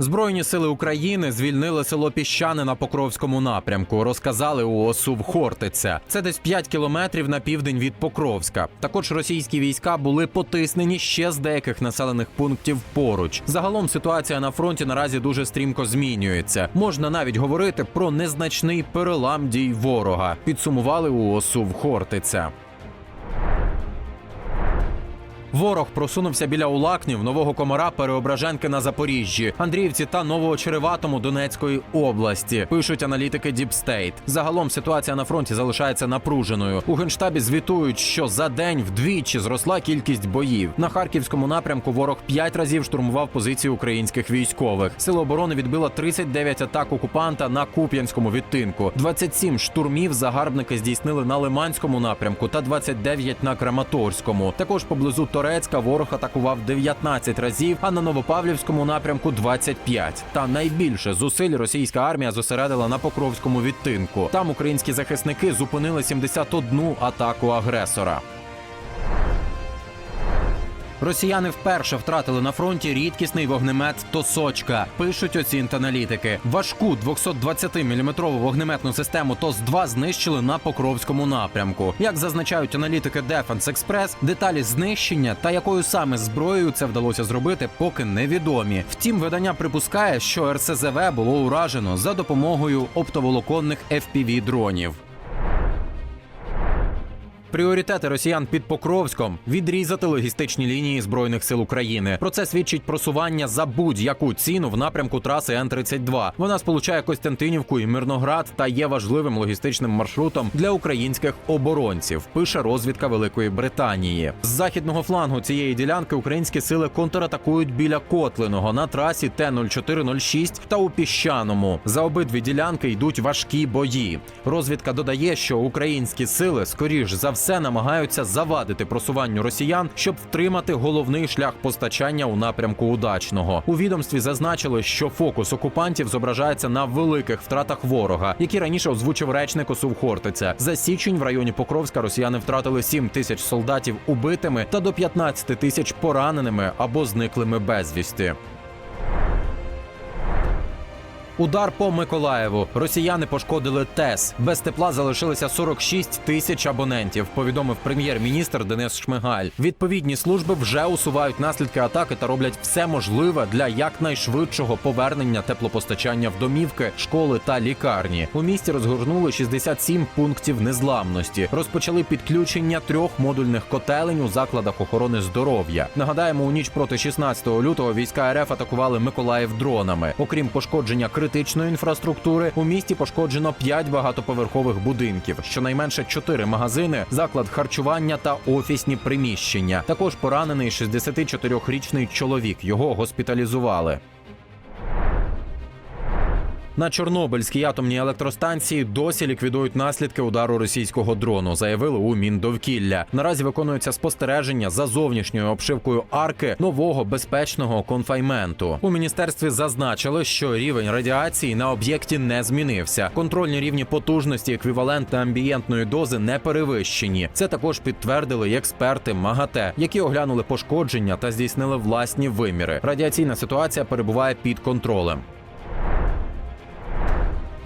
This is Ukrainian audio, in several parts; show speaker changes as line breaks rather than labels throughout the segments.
Збройні сили України звільнили село Піщани на Покровському напрямку. Розказали у в Хортиця. Це десь 5 кілометрів на південь від Покровська. Також російські війська були потиснені ще з деяких населених пунктів поруч. Загалом ситуація на фронті наразі дуже стрімко змінюється. Можна навіть говорити про незначний перелам дій ворога. Підсумували у в Хортиця. Ворог просунувся біля Улакнів, Нового Комара, Переображенки на Запоріжжі, Андріївці та Новоочереватому Донецької області. Пишуть аналітики Діпстейт. Загалом ситуація на фронті залишається напруженою. У генштабі звітують, що за день вдвічі зросла кількість боїв. На харківському напрямку ворог п'ять разів штурмував позиції українських військових. Сили оборони відбило 39 атак окупанта на Куп'янському відтинку. 27 штурмів загарбники здійснили на Лиманському напрямку та 29 на Краматорському. Також поблизу Торецька ворог атакував 19 разів, а на Новопавлівському напрямку 25. Та найбільше зусиль російська армія зосередила на Покровському відтинку. Там українські захисники зупинили 71 атаку агресора. Росіяни вперше втратили на фронті рідкісний вогнемет Тосочка. Пишуть оцінт аналітики. Важку 220-мм вогнеметну систему ТОС-2 знищили на Покровському напрямку. Як зазначають аналітики Defense Express, деталі знищення та якою саме зброєю це вдалося зробити, поки невідомі. Втім, видання припускає, що РСЗВ було уражено за допомогою оптоволоконних fpv дронів. Пріоритети росіян під Покровськом відрізати логістичні лінії збройних сил України. Про це свідчить просування за будь-яку ціну в напрямку траси Н-32. Вона сполучає Костянтинівку і Мирноград та є важливим логістичним маршрутом для українських оборонців. Пише розвідка Великої Британії. З західного флангу цієї ділянки українські сили контратакують біля Котлиного на трасі Т-0406 та у Піщаному. За обидві ділянки йдуть важкі бої. Розвідка додає, що українські сили скоріш за все намагаються завадити просуванню росіян, щоб втримати головний шлях постачання у напрямку удачного. У відомстві зазначили, що фокус окупантів зображається на великих втратах ворога, які раніше озвучив речник ОСУВ Хортиця. За січень в районі Покровська росіяни втратили 7 тисяч солдатів убитими та до 15 тисяч пораненими або зниклими безвісти. Удар по Миколаєву. Росіяни пошкодили ТЕС. Без тепла залишилися 46 тисяч абонентів. Повідомив прем'єр-міністр Денис Шмигаль. Відповідні служби вже усувають наслідки атаки та роблять все можливе для якнайшвидшого повернення теплопостачання в домівки, школи та лікарні. У місті розгорнули 67 пунктів незламності. Розпочали підключення трьох модульних котелень у закладах охорони здоров'я. Нагадаємо, у ніч проти 16 лютого війська РФ атакували Миколаїв дронами. Окрім пошкодження критичної інфраструктури, у місті пошкоджено 5 багатоповерхових будинків, щонайменше 4 магазини, заклад харчування та офісні приміщення. Також поранений 64-річний чоловік. Його госпіталізували. На Чорнобильській атомній електростанції досі ліквідують наслідки удару російського дрону, заявили у Міндовкілля. Наразі виконується спостереження за зовнішньою обшивкою арки нового безпечного конфайменту. У міністерстві зазначили, що рівень радіації на об'єкті не змінився. Контрольні рівні потужності еквівалентна амбієнтної дози не перевищені. Це також підтвердили експерти МАГАТЕ, які оглянули пошкодження та здійснили власні виміри. Радіаційна ситуація перебуває під контролем.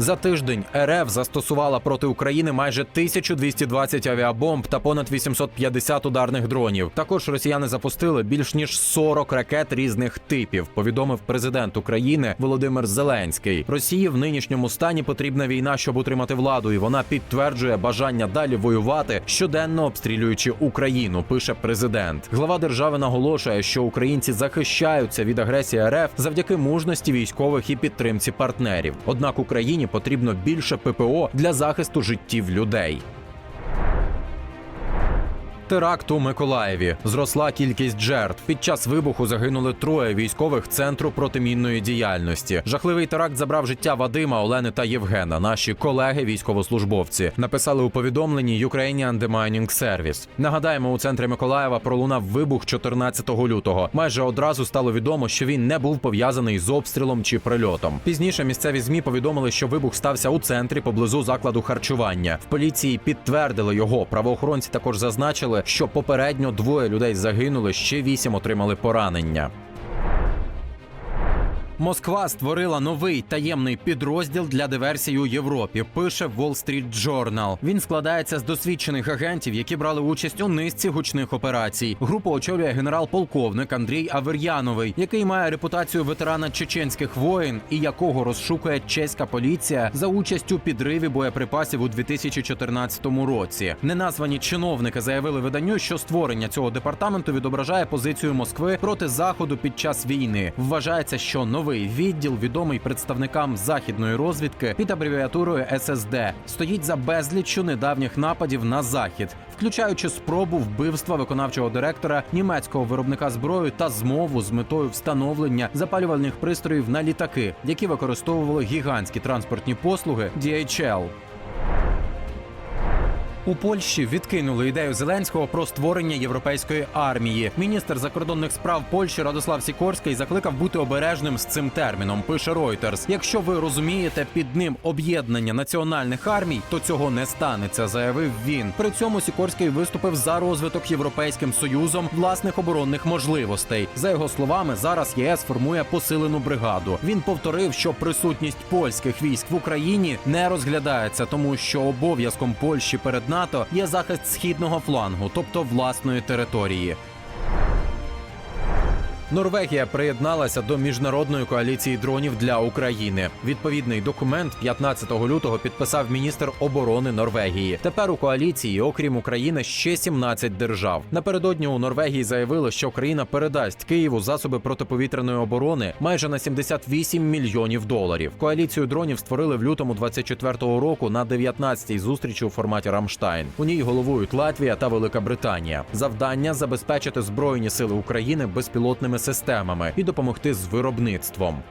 За тиждень РФ застосувала проти України майже 1220 авіабомб та понад 850 ударних дронів. Також росіяни запустили більш ніж 40 ракет різних типів. Повідомив президент України Володимир Зеленський. Росії в нинішньому стані потрібна війна, щоб утримати владу, і вона підтверджує бажання далі воювати, щоденно обстрілюючи Україну. Пише президент. Глава держави наголошує, що українці захищаються від агресії РФ завдяки мужності військових і підтримці партнерів. Однак Україні потрібно більше ППО для захисту життів людей. Теракт у Миколаєві зросла кількість жертв. Під час вибуху загинули троє військових центру протимінної діяльності. Жахливий теракт забрав життя Вадима, Олени та Євгена. Наші колеги, військовослужбовці, написали у повідомленні Ukrainian Demining Service. Нагадаємо, у центрі Миколаєва пролунав вибух 14 лютого. Майже одразу стало відомо, що він не був пов'язаний з обстрілом чи прильотом. Пізніше місцеві змі повідомили, що вибух стався у центрі поблизу закладу харчування. В поліції підтвердили його. Правоохоронці також зазначили, що попередньо двоє людей загинули, ще вісім отримали поранення. Москва створила новий таємний підрозділ для диверсії у Європі. Пише Wall Street Journal. Він складається з досвідчених агентів, які брали участь у низці гучних операцій. Групу очолює генерал-полковник Андрій Авер'яновий, який має репутацію ветерана чеченських воїн і якого розшукує чеська поліція за участь у підриві боєприпасів у 2014 році. Неназвані чиновники заявили виданню, що створення цього департаменту відображає позицію Москви проти заходу під час війни. Вважається, що новий відділ, відомий представникам західної розвідки під абревіатурою ССД, стоїть за безліччю недавніх нападів на захід, включаючи спробу вбивства виконавчого директора німецького виробника зброї та змову з метою встановлення запалювальних пристроїв на літаки, які використовували гігантські транспортні послуги DHL. У Польщі відкинули ідею Зеленського про створення європейської армії. Міністр закордонних справ Польщі Радослав Сікорський закликав бути обережним з цим терміном. Пише Reuters. Якщо ви розумієте під ним об'єднання національних армій, то цього не станеться, заявив він. При цьому Сікорський виступив за розвиток європейським союзом власних оборонних можливостей. За його словами, зараз ЄС формує посилену бригаду. Він повторив, що присутність польських військ в Україні не розглядається, тому що обов'язком Польщі перед НАТО є захист східного флангу, тобто власної території. Норвегія приєдналася до міжнародної коаліції дронів для України. Відповідний документ 15 лютого підписав міністр оборони Норвегії. Тепер у коаліції, окрім України, ще 17 держав. Напередодні у Норвегії заявили, що країна передасть Києву засоби протиповітряної оборони майже на 78 мільйонів доларів. Коаліцію дронів створили в лютому 24-го року на 19-й зустрічі у форматі Рамштайн. У ній головують Латвія та Велика Британія. Завдання забезпечити збройні сили України безпілотними системами і допомогти з виробництвом.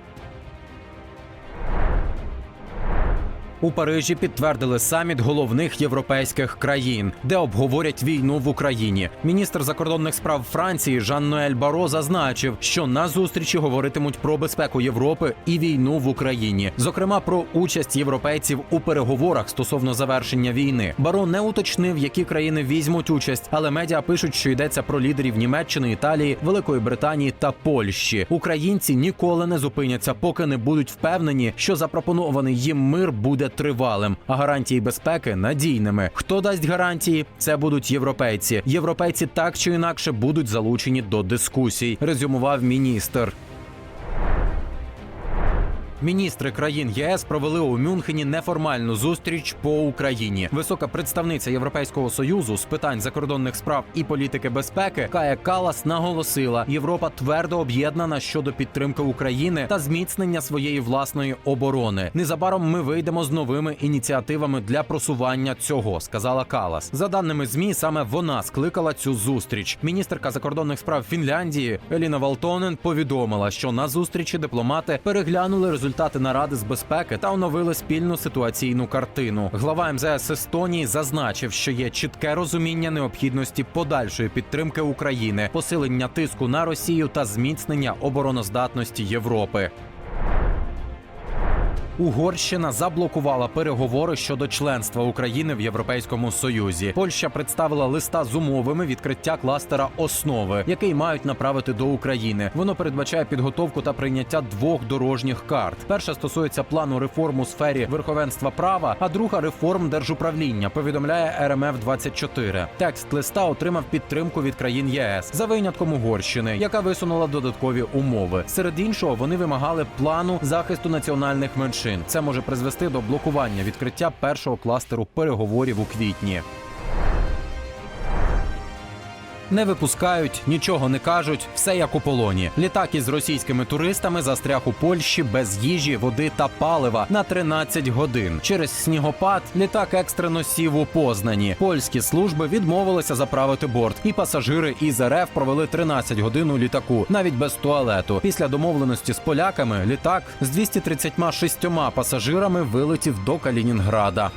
У Парижі підтвердили саміт головних європейських країн, де обговорять війну в Україні. Міністр закордонних справ Франції Жан-Ноель Баро зазначив, що на зустрічі говоритимуть про безпеку Європи і війну в Україні, зокрема про участь європейців у переговорах стосовно завершення війни. Баро не уточнив, які країни візьмуть участь, але медіа пишуть, що йдеться про лідерів Німеччини, Італії, Великої Британії та Польщі. Українці ніколи не зупиняться, поки не будуть впевнені, що запропонований їм мир буде тривалим, а гарантії безпеки надійними. Хто дасть гарантії? Це будуть європейці. Європейці так чи інакше будуть залучені до дискусій. Резюмував міністр. Міністри країн ЄС провели у Мюнхені неформальну зустріч по Україні. Висока представниця Європейського союзу з питань закордонних справ і політики безпеки Кая Калас наголосила, Європа твердо об'єднана щодо підтримки України та зміцнення своєї власної оборони. Незабаром ми вийдемо з новими ініціативами для просування цього, сказала Калас. За даними змі, саме вона скликала цю зустріч. Міністерка закордонних справ Фінляндії Еліна Валтонен повідомила, що на зустрічі дипломати переглянули результати наради з безпеки та оновили спільну ситуаційну картину. Глава МЗС Естонії зазначив, що є чітке розуміння необхідності подальшої підтримки України, посилення тиску на Росію та зміцнення обороноздатності Європи. Угорщина заблокувала переговори щодо членства України в Європейському Союзі. Польща представила листа з умовами відкриття кластера основи, який мають направити до України. Воно передбачає підготовку та прийняття двох дорожніх карт. Перша стосується плану реформ у сфері верховенства права, а друга реформ держуправління. Повідомляє РМФ 24 Текст листа отримав підтримку від країн ЄС за винятком Угорщини, яка висунула додаткові умови. Серед іншого, вони вимагали плану захисту національних меншин. Це може призвести до блокування відкриття першого кластеру переговорів у квітні. Не випускають, нічого не кажуть, все як у полоні. Літак із російськими туристами застряг у Польщі без їжі, води та палива на 13 годин. Через снігопад літак екстрено сів у Познані. Польські служби відмовилися заправити борт, і пасажири із РФ провели 13 годин у літаку, навіть без туалету. Після домовленості з поляками літак з 236 пасажирами вилетів до Калінінграда.